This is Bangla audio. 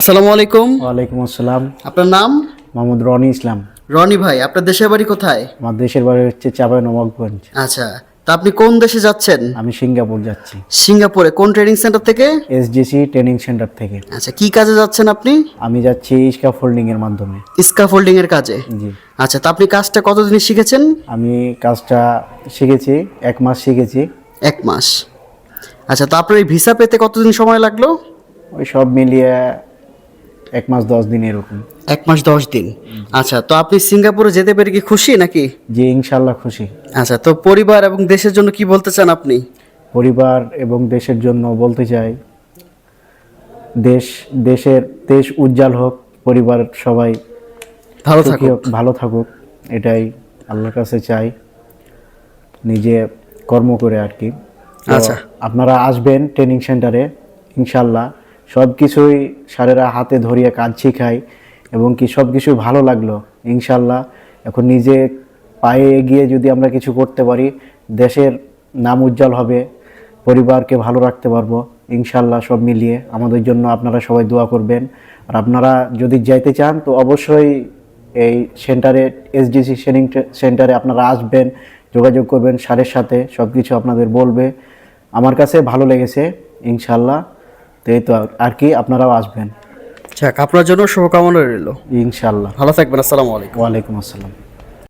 আসসালামু আলাইকুম। ওয়ালাইকুম আসসালাম। আপনার নাম? মোহাম্মদ রনি ইসলাম। রনি ভাই আপনার দেশের বাড়ি কোথায়? আমার দেশের বাড়ি হচ্ছে চাপাই নবাবগঞ্জ। আচ্ছা তা আপনি কোন দেশে যাচ্ছেন? আমি সিঙ্গাপুর যাচ্ছি। সিঙ্গাপুরে কোন ট্রেনিং সেন্টার থেকে? এসডিসি ট্রেনিং সেন্টার থেকে। আচ্ছা কি কাজে যাচ্ছেন আপনি? আমি যাচ্ছি স্কাফ ফোল্ডিং এর মাধ্যমে। স্কাফোল্ডিং এর কাজে? জি। আচ্ছা তা আপনি কাজটা কতদিন শিখেছেন? আমি কাজটা শিখেছি এক মাস শিখেছি। এক মাস। আচ্ছা তা আপনার এই ভিসা পেতে কতদিন সময় লাগল? ওই সব মিলিয়ে এক মাস দশ দিন এরকম। এক মাস দশ দিন। আচ্ছা তো আপনি সিঙ্গাপুরে যেতে পেরে কি খুশি নাকি? যে ইনশাল্লাহ খুশি। আচ্ছা তো পরিবার এবং দেশের জন্য কি বলতে চান আপনি? পরিবার এবং দেশের জন্য বলতে চাই দেশ দেশের দেশ উজ্জ্বল হোক পরিবার সবাই ভালো হোক, ভালো থাকুক এটাই আল্লাহর কাছে চাই নিজে কর্ম করে আর কি। আচ্ছা। আপনারা আসবেন ট্রেনিং সেন্টারে ইনশাল্লাহ সব কিছুই স্যারেরা হাতে ধরিয়ে কাজ শিখায় এবং কি সব কিছু ভালো লাগল, ইনশাল্লাহ। এখন নিজে পায়ে এগিয়ে যদি আমরা কিছু করতে পারি, দেশের নাম উজ্জ্বল হবে, পরিবারকে ভালো রাখতে পারব, ইনশাল্লাহ সব মিলিয়ে। আমাদের জন্য আপনারা সবাই দোয়া করবেন। আর আপনারা যদি যাইতে চান, তো অবশ্যই এই সেন্টারে এসডিসি ট্রেনিং সেন্টারে আপনারা আসবেন, যোগাযোগ করবেন স্যারের সাথে সব কিছু আপনাদের বলবে। আমার কাছে ভালো লেগেছে, ইনশাল্লাহ। তো এই তো আর কি আপনারাও আসবেন। যাক আপনার জন্য শুভকামনা রইল। ইনশাল্লাহ ভালো থাকবেন আসসালামু আলাইকুম। ওয়ালাইকুম আসসালাম।